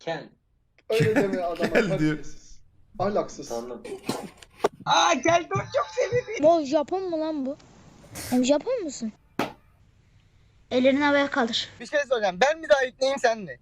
Ken. Öyle deme adama. Diyor. terbiyesiz. Ahlaksız. Tamam. Aa geldi o çok sevindim. Bu Japon mu lan bu? Hem Japon musun? Ellerini havaya kaldır. Bir şey soracağım. Ben mi daha yükleyeyim sen mi?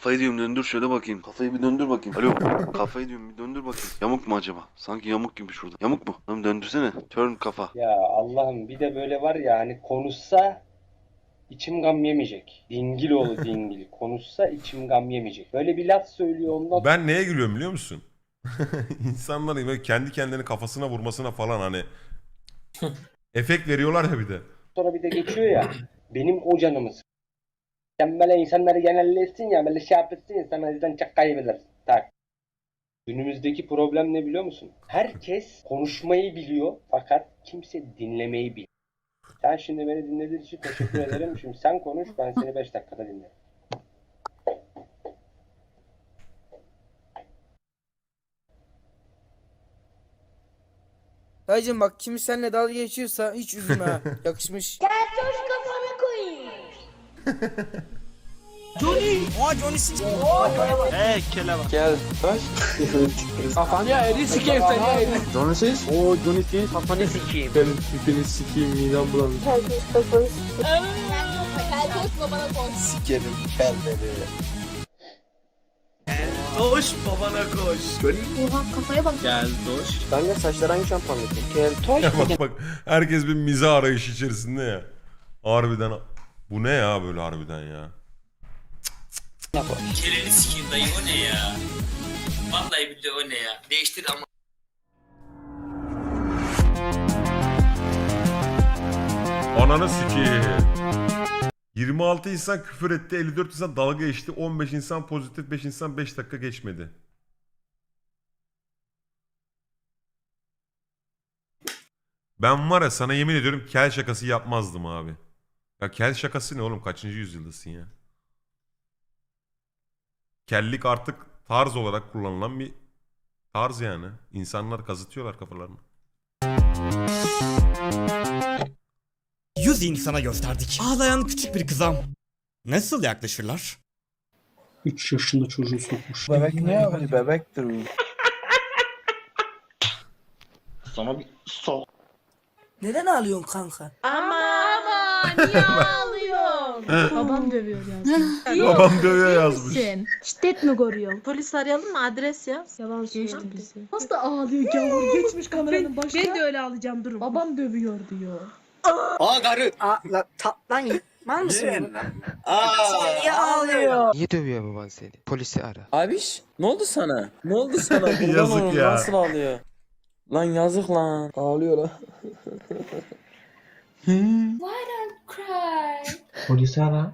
Kafayı diyorum döndür şöyle bakayım. Kafayı bir döndür bakayım. Alo. Kafayı diyorum bir döndür bakayım. Yamuk mu acaba? Sanki yamuk gibi şurada. Yamuk mu? Tamam döndürsene. Turn kafa. Ya Allah'ım bir de böyle var ya hani konuşsa içim gam yemeyecek. Dingil oğlu dingil. Konuşsa içim gam yemeyecek. Böyle bir laf söylüyor ondan Ben neye gülüyorum biliyor musun? İnsanların böyle kendi kendini kafasına vurmasına falan hani efekt veriyorlar ya bir de. sonra bir de geçiyor ya. Benim o canımı. Sen böyle insanları genellesin ya böyle şey yapırsın ya sen o yüzden çok kaybedersin. Tak. Günümüzdeki problem ne biliyor musun? Herkes konuşmayı biliyor fakat kimse dinlemeyi bilmiyor. Sen şimdi beni dinlediğin için teşekkür ederim. Şimdi sen konuş ben seni 5 dakikada dinlerim. Dayıcım bak kim seninle dalga geçiyorsa hiç üzülme ha. Yakışmış. Keltoş kafana koyayım. Johnny! Aa Johnny Sins. Gel. Baş. Kafanı ya eri sikeyim seni ya eri. Johnny Sins. Oo Johnny Sins kafanı sikeyim. Benim tipini sikeyim midem bulanır. Keltoş kafanı Keltoş babana koy. Sikerim belleri. Koş babana koş. Oha kafaya bak. Gel doş. Kanka saçlar hangi şampuanlık? Keltoş. Ya bak bak herkes bir mizah arayışı içerisinde ya. Harbiden bu ne ya böyle harbiden ya. Çeneni sikeyim dayı o ne ya? Vallahi billahi o ne ya? Değiştir ama. Ananı sikeyim. 26 insan küfür etti, 54 insan dalga geçti, 15 insan pozitif, 5 insan 5 dakika geçmedi. Ben var ya sana yemin ediyorum kel şakası yapmazdım abi. Ya kel şakası ne oğlum? Kaçıncı yüzyıldasın ya? Kellik artık tarz olarak kullanılan bir tarz yani. İnsanlar kazıtıyorlar kafalarını. Yüz insana gösterdik. Ağlayan küçük bir kızam. Nasıl yaklaşırlar? 3 yaşında çocuğu sokmuş. Bebek ne yapıyor? Bebektir bu. Sana bir sok. Neden ağlıyorsun kanka? Ama ama niye ağlıyorsun? Babam dövüyor ya. Babam dövüyor yazmış. Şiddet mi görüyor? Polis arayalım mı? Adres yaz. Yalan geçti bizi. Nasıl da ağlıyor gavur geçmiş kameranın başına. Ben de öyle ağlayacağım durun. Babam dövüyor diyor. Aa karı. Aa lan ta, lan mal mısın? Aa. Niye ağlıyor? Niye dövüyor baban seni? Polisi ara. Abiş ne oldu sana? Ne oldu sana? Yazık ya. Nasıl ağlıyor? Lan yazık lan. Ağlıyor lan. Cry. Polisi ara.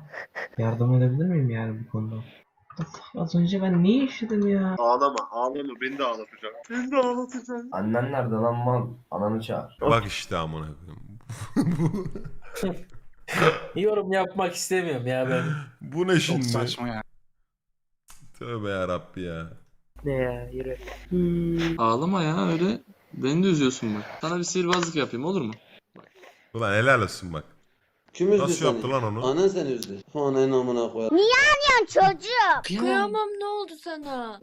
Yardım edebilir miyim yani bu konuda? Az önce ben ne yaşadım ya? Ağlama ağlama beni de ağlatacak. Beni de ağlatacak. Annen nerede lan mal? Ananı çağır. Bak işte amına koyayım. Yorum yapmak istemiyorum ya ben. Bu ne şimdi? ya. Tövbe yarabbi ya. Ne ya yürü. Ağlama ya öyle. Beni de üzüyorsun bak. Sana bir sihirbazlık yapayım olur mu? Ulan helal olsun bak. Kim üzdü Nasıl yaptı lan onu? Anan seni üzdü. Anan amına koyar. Çocuk. Kıyamam ne oldu sana?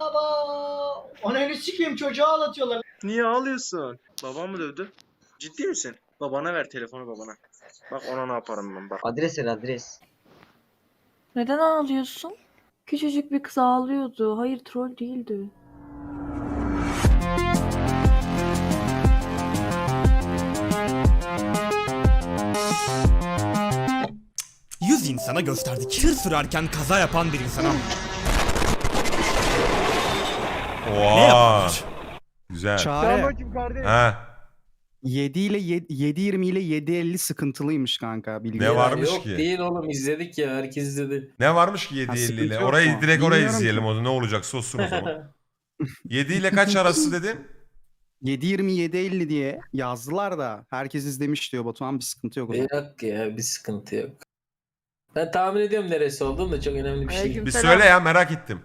Baba. Ananı sikeyim çocuğu ağlatıyorlar. Niye ağlıyorsun? Babam mı dövdü? Ciddi misin? Babana ver telefonu babana. Bak ona ne yaparım ben bak. Adres ver adres. Neden ağlıyorsun? Küçücük bir kız ağlıyordu. Hayır troll değildi. İnsana gösterdik. Tır sürerken kaza yapan bir insana. Ne Oha. Güzel. Çare. kim kardeş? Ha. 7 ile 7.20 ile 7.50 sıkıntılıymış kanka bilgi. Ne varmış ki? Değil oğlum izledik ya herkes izledi. Ne varmış ki Ha, 7.50 sıkıntı ile? yok Orayı mu? direkt orayı Bilmiyorum izleyelim ki. o ne olacak olsun o zaman. 7 ile kaç arası dedin? 7.20 7.50 diye yazdılar da herkes izlemiş diyor Batuhan bir sıkıntı yok o zaman. Yok ya bir sıkıntı yok. Ben tahmin ediyorum neresi olduğunu da çok önemli bir şey. Bir söyle ya merak ettim.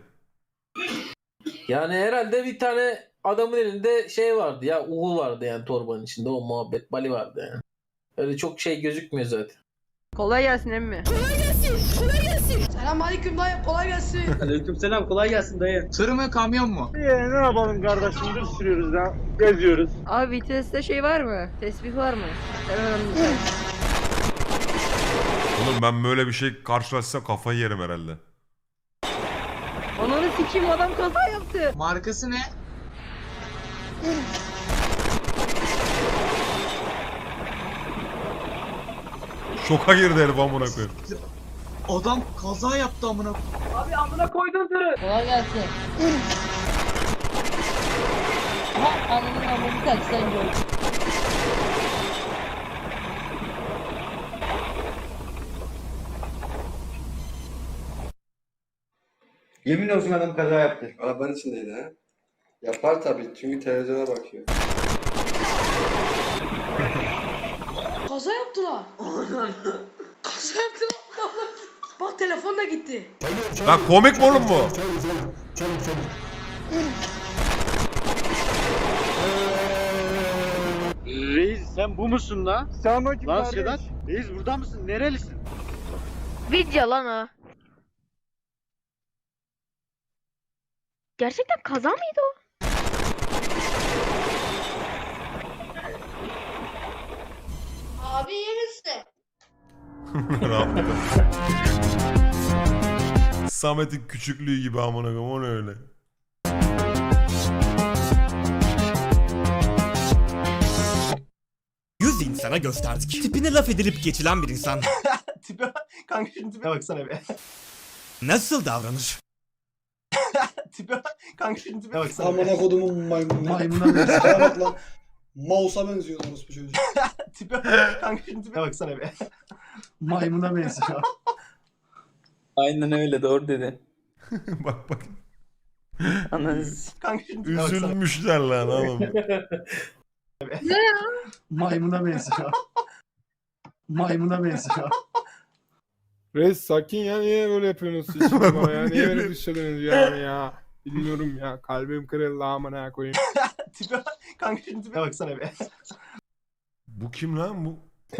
Yani herhalde bir tane adamın elinde şey vardı ya uğul vardı yani torbanın içinde o muhabbet bali vardı yani. Öyle çok şey gözükmüyor zaten. Kolay gelsin emmi. Selam aleyküm dayı kolay gelsin. Aleykümselam kolay gelsin dayı. Tır mı kamyon mu? ne yapalım kardeşim? Dur sürüyoruz ya. Geziyoruz. Abi viteste şey var mı? Tesbih var mı? Oğlum ben böyle bir şey karşılaşsam kafayı yerim herhalde. Ananı sikeyim adam kaza yaptı. Markası ne? Şoka girdi herif amına koyayım. Adam kaza yaptı amına. Abi amına koydun tırı. Kolay gelsin. Aha ananın amını kaç sen Yemin olsun adam kaza yaptı. Arabanın içindeydi ha. Yapar tabii çünkü televizyona bakıyor. Kaza yaptılar. Kaza yaptılar. Bak telefon da gitti. Lan komik mi oğlum bu? Reis sen bu musun lan? Sen o kim Lan Sedat. Reis burada mısın? Nerelisin? Video lan o. Gerçekten kaza mıydı o? Abi yerisi. Rahatladım. Samet'in küçüklüğü gibi amına koyayım o ne öyle. Yüz insana gösterdik. Tipine laf edilip geçilen bir insan tipe kanka şunun tipe baksana be. nasıl davranır? Tipe kanka şunun tipe baksana Amına kodumun maymunu. Maymuna benziyor. Bak lan. Mouse'a benziyor lan bu çocuk. tipe kanka şunun tipe baksana be. Maymuna benziyor. Aynen öyle doğru dedin. bak bak. Ananız. Kanka tipe baksana. Üzülmüşler lan oğlum. Maymuna benziyor. Maymuna benziyor. Reis sakin ya niye böyle yapıyorsunuz siz şimdi bana ya? Niye böyle dışladınız yani ya? Bilmiyorum ya. Kalbim kırıldı amına koyayım. tipe kanka şunun tipe baksana be. Bu kim lan bu?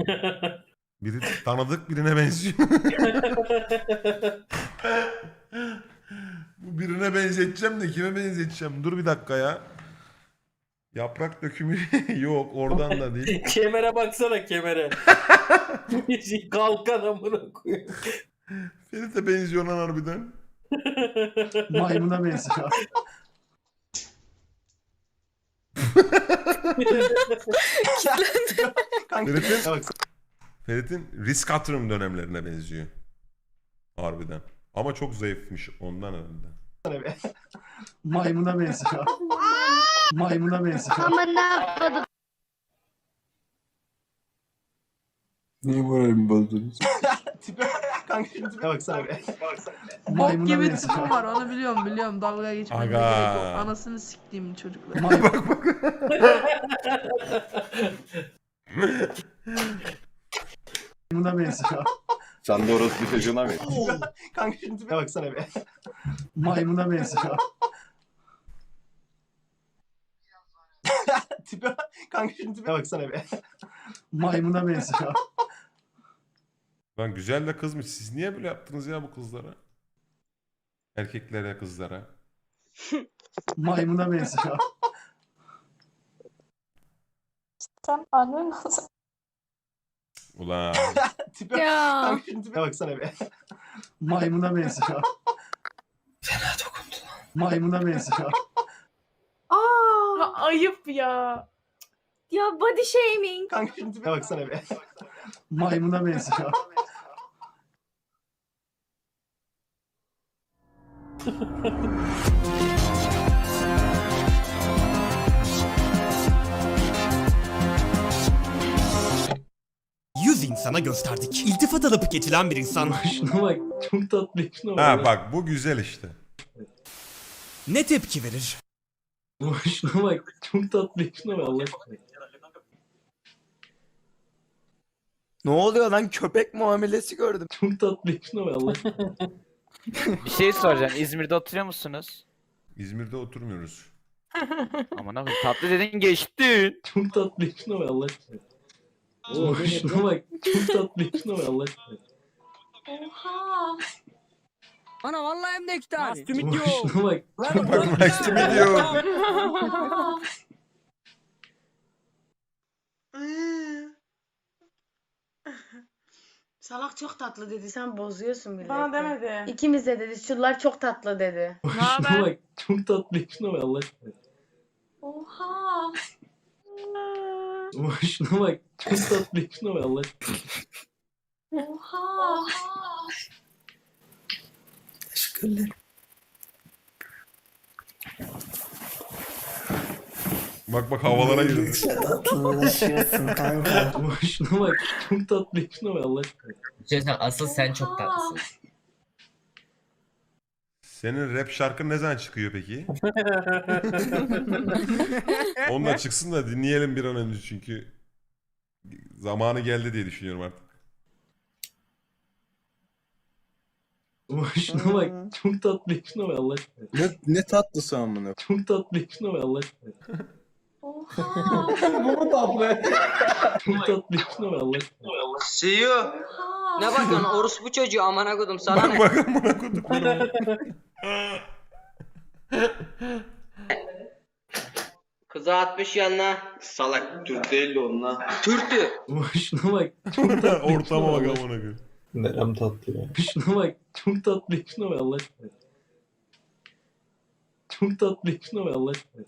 Biri tanıdık birine benziyor. bu birine benzeteceğim de kime benzeteceğim? Dur bir dakika ya. Yaprak dökümü yok oradan da değil. Kemere baksana kemere. Kalkan amına koyayım. Ferit'e benziyor lan harbiden. Maymuna benziyor. Ferit'in, Ferit'in risk atırım dönemlerine benziyor. Harbiden. Ama çok zayıfmış ondan herhalde. Maymuna benziyor. Maymuna benziyor. Ama ne yapmadım? Niye moralimi bozdunuz? tipe kanka tipe baksana be. Bok Maymuna gibi benziyor. tipim var onu biliyorum biliyorum dalga geçmeye Aga. gerek yok. Anasını siktiğim çocuklar. Maymuna benziyor. Sen de orası bir çocuğuna mı? Kanka şunun tipe baksana be. Maymuna benziyor. tipe kanka şunun tipe baksana be. Maymuna benziyor. Lan güzel de kızmış. Siz niye böyle yaptınız ya bu kızlara? Erkeklere, kızlara. Maymuna benziyor. Sen annen nasıl? Ulan. tipe Ya. kanka şunun tipe baksana be. Maymuna benziyor. Fena dokundu lan. Maymuna benziyor. Aa, ayıp ya. Ya body shaming. Kanka şunun tipe baksana be. Maymuna benziyor. Yüz insana gösterdik. İltifat alıp geçilen bir insan Şuna bak çok tatlı şuna bak. Ha bak bu güzel işte. ne tepki verir? Şuna bak çok tatlı şuna bak Allah aşkına. Ne oluyor lan köpek muamelesi gördüm. Çok tatlı şuna bak Allah aşkına. Bir şey soracağım. İzmir'de oturuyor musunuz? İzmir'de oturmuyoruz. Aman abi tatlı dedin geçtin. Çok tatlı şuna bak Allah aşkına. Oo, şuna bak. Çok tatlı şuna bak Allah aşkına. Oha. Ana vallahi hem de iki tane. Oo, şuna bak. Bak meet Salak çok tatlı dedi. Sen bozuyorsun milleti. Bana demedi. İkimiz de dedi. Şunlar çok tatlı dedi. Şuna bak. Çok tatlı şuna bak Allah aşkına. Oha. Oo, şuna bak. Çok tatlı şuna bak Allah aşkına. Oha. Bak bak havalara girdi. Oo, şuna bak. Çok tatlı şuna bak Allah aşkına. Asıl sen çok tatlısın. Senin rap şarkın ne zaman çıkıyor peki? Onunla çıksın da dinleyelim bir an önce çünkü zamanı geldi diye düşünüyorum artık. Oo, şuna bak. Çok tatlı şuna bak Allah aşkına. Ne, ne tatlısı amına. Çok tatlı şuna bak Allah aşkına. Oha. Bu mu tatlı? Çok tatlı şuna bak Allah aşkına. Ne bakıyorsun orospu çocuğu amına kodum sana Bak ne? bak amına koduklarım. Kıza atmış yanına. Salak Türk değil de onunla. Türktü. Şuna bak. Çok tatlı Ortama bak Allah amına aşkına. koyayım. Nerem tatlı ya. Şuna bak. Çok tatlı şuna bak Allah aşkına. Çok tatlı şuna bak Allah aşkına.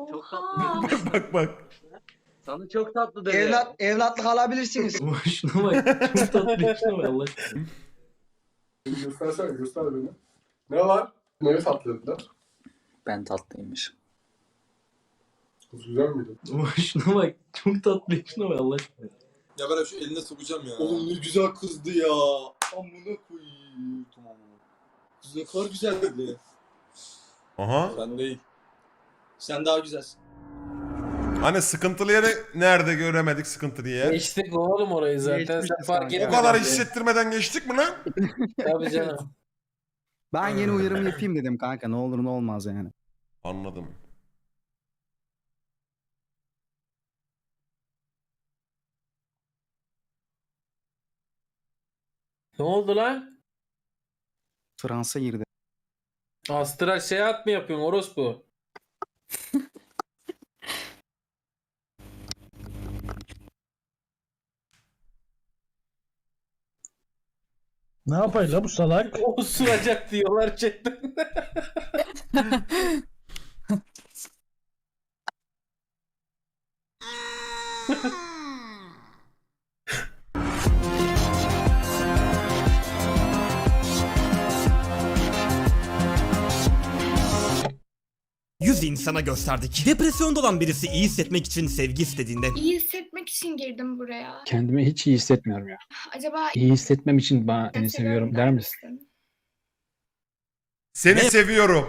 Oha. Bak bak. Sana çok tatlı dedi. Evlat, evlatlık alabilirsiniz. Şuna bak. Çok tatlı şuna bak Allah aşkına. Göstersene göster beni. Ne var? Neye tatlı dediler? Ben tatlıymış. Kız güzel miydi? Şuna bak. Çok tatlı şuna bak Allah aşkına. Ya ben şu eline sokacağım ya. Oğlum ne güzel kızdı ya. Amına koyayım. Tamam. Kız ne kadar güzel dedi. Aha. Sen değil. Sen daha güzelsin. Hani sıkıntılı yeri nerede göremedik sıkıntılı yer? Geçtik oğlum orayı zaten. Sen fark O kadar hissettirmeden geçtik mi lan? Tabii canım. Ben yeni uyarımı yapayım dedim kanka. Ne olur ne olmaz yani. Anladım. Ne oldu lan? Fransa girdi. Astral seyahat mi yapıyorsun orospu? Ne yapayım la bu salak? Osuracak diyorlar chatten. Yüz insana gösterdik. Depresyonda olan birisi iyi hissetmek için sevgi istediğinde İyi hissetmek için girdim buraya. kendimi hiç iyi hissetmiyorum ya. Acaba İyi hissetmem için bana ben seviyorum der misin? Seni Ne? seviyorum.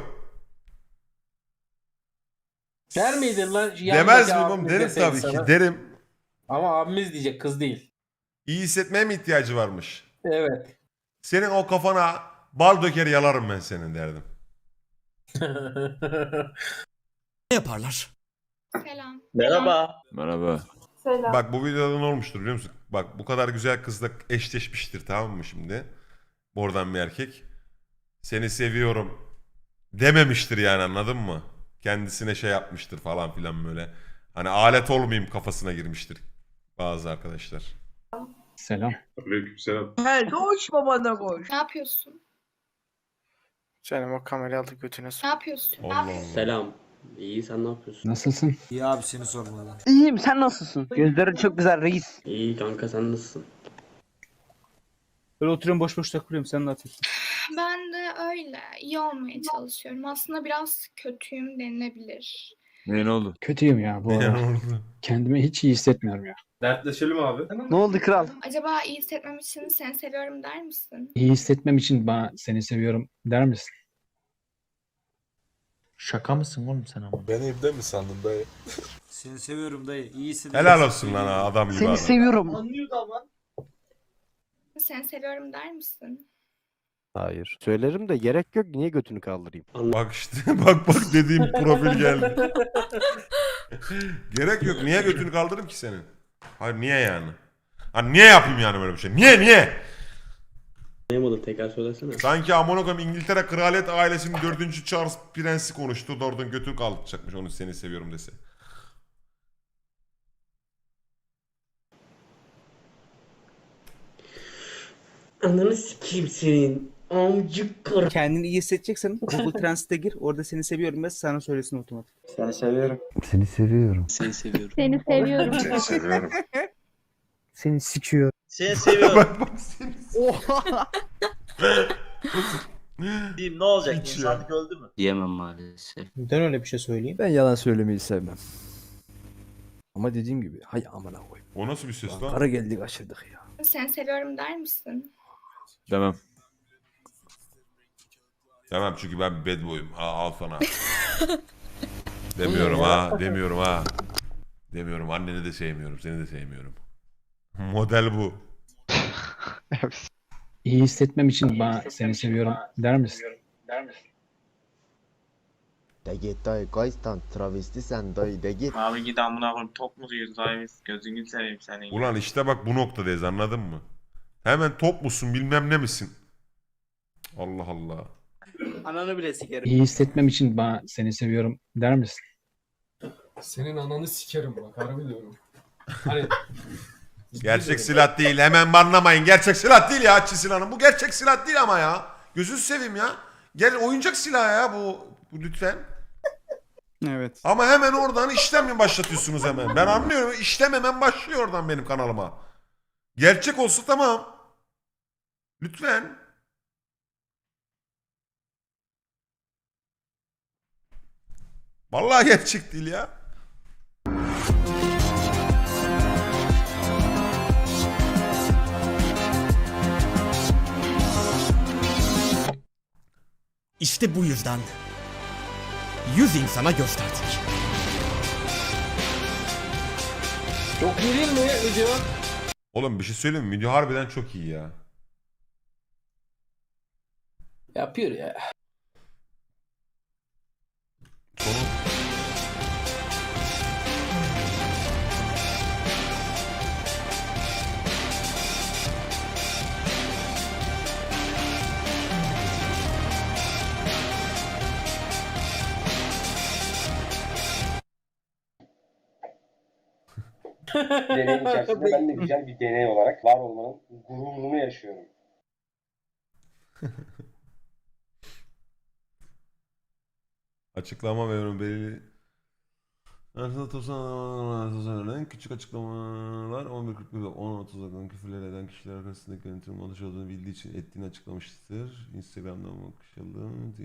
Der miydin lan? Demez miyim oğlum? Derim tabii ki. Derim. Ama abimiz diyecek kız değil. İyi hissetmeye mi ihtiyacı varmış? Evet. Senin o kafana bal döker yalarım ben senin derdim. Ne yaparlar? Selam. Merhaba. Merhaba. Selam. Bak bu videoda ne olmuştur biliyor musun? Bak bu kadar güzel kızla eşleşmiştir tamam mı şimdi? Oradan bir erkek. Seni seviyorum dememiştir yani anladın mı? Kendisine şey yapmıştır falan filan böyle. Hani alet olmayayım kafasına girmiştir bazı arkadaşlar. Selam. Aleykümselam. He koş babana koş. Ne yapıyorsun? Canım o kamerayı aldı götüne Ne yapıyorsun? Allah Allah. Selam. İyi sen ne yapıyorsun? Nasılsın? İyiyim sen nasılsın? Gözlerin çok güzel reis. İyi kanka sen nasılsın? Böyle oturuyorum boş boş takılıyorum. Sen ne yapıyorsun? Ben de öyle. İyi olmaya çalışıyorum. Aslında biraz kötüyüm denilebilir. Ne oldu? Kötüyüm ya bu Ne ara. oldu? Kendimi hiç iyi hissetmiyorum ya. Dertleşelim abi. Ne oldu kral? Acaba iyi hissetmem için seni seviyorum der misin? İyi hissetmem için bana seni seviyorum der misin? Şaka mısın oğlum sen ama? Beni evde mi sandın dayı? Seni seviyorum dayı. İyisin. Helal olsun lan ha, adam gibi adam. seviyorum. Anlıyordu ama. Seni seviyorum der misin? Hayır. Söylerim de gerek yok. Niye götünü kaldırayım? Bak işte bak bak dediğim profil geldi. Gerek yok. Niye götünü kaldırırım ki senin? Hayır niye yani? Ha niye yapayım yani böyle bir şey? Niye niye? Anlayamadım tekrar söylesene. Sanki amına koyayım İngiltere kraliyet ailesinin 4. Charles prensi konuştu. Oradan götünü kaldıracakmış onu seni seviyorum dese. Ananı sikeyim senin. Amcık. Kendini iyi hissedeceksen Google Translate'e gir. Orada seni seviyorum ve sana söylesin otomatik. Seni seviyorum. Seni seviyorum. Seni seviyorum. Seni seviyorum. Seni sikiyor. Seni seviyorum. bak bak seni. Diyeyim ne olacak? Hiç İnsanlık öldü mü? Diyemem maalesef. Neden öyle bir şey söyleyeyim? Ben yalan söylemeyi sevmem. Ama dediğim gibi hay amına koy. O nasıl bir ses lan? Kara geldik aşırdık ya. Sen seviyorum der misin? Demem. Demem çünkü ben bad boy'um. Ha, al sana. demiyorum ha. Demiyorum ha. Demiyorum. Anneni de sevmiyorum. Seni de sevmiyorum. Model bu. İyi hissetmem için bana seni seviyorum der misin? De git dayı kaystan travesti sen dayı de git. Abi git amına koyayım top mu diyoruz abi? Gözünü seveyim seni. Ulan işte bak bu noktadayız anladın mı? Hemen top musun bilmem ne misin? Allah Allah. Ananı bile sikerim. İyi hissetmem için bana seni seviyorum der misin? Senin ananı sikerim bak harbi diyorum. Hani Gerçek silah değil. Hemen banlamayın. Gerçek silah değil ya Çin silahının. Bu gerçek silah değil ama ya. Gözünü seveyim ya. Gel oyuncak silah ya bu, bu lütfen. Evet. Ama hemen oradan işlem mi başlatıyorsunuz hemen? Ben anlıyorum. İşlem hemen başlıyor oradan benim kanalıma. Gerçek olsa tamam. Lütfen. Vallahi gerçek değil ya. İşte bu yüzden 100 insana gösterdik. çok iyi değil mi video? Oğlum bir şey söyleyeyim mi? Video harbiden çok iyi ya. Yapıyor ya. Sonu... Deneyin içerisinde ben de güzel bir deney olarak var olmanın gururunu yaşıyorum. Açıklama ve belirli Aslında tosan küçük açıklamalar 11.41 ve 10.30'a kadar küfürler eden kişiler arasındaki yönetim alış olduğunu bildiği için ettiğini açıklamıştır. Instagram'dan bakışalım.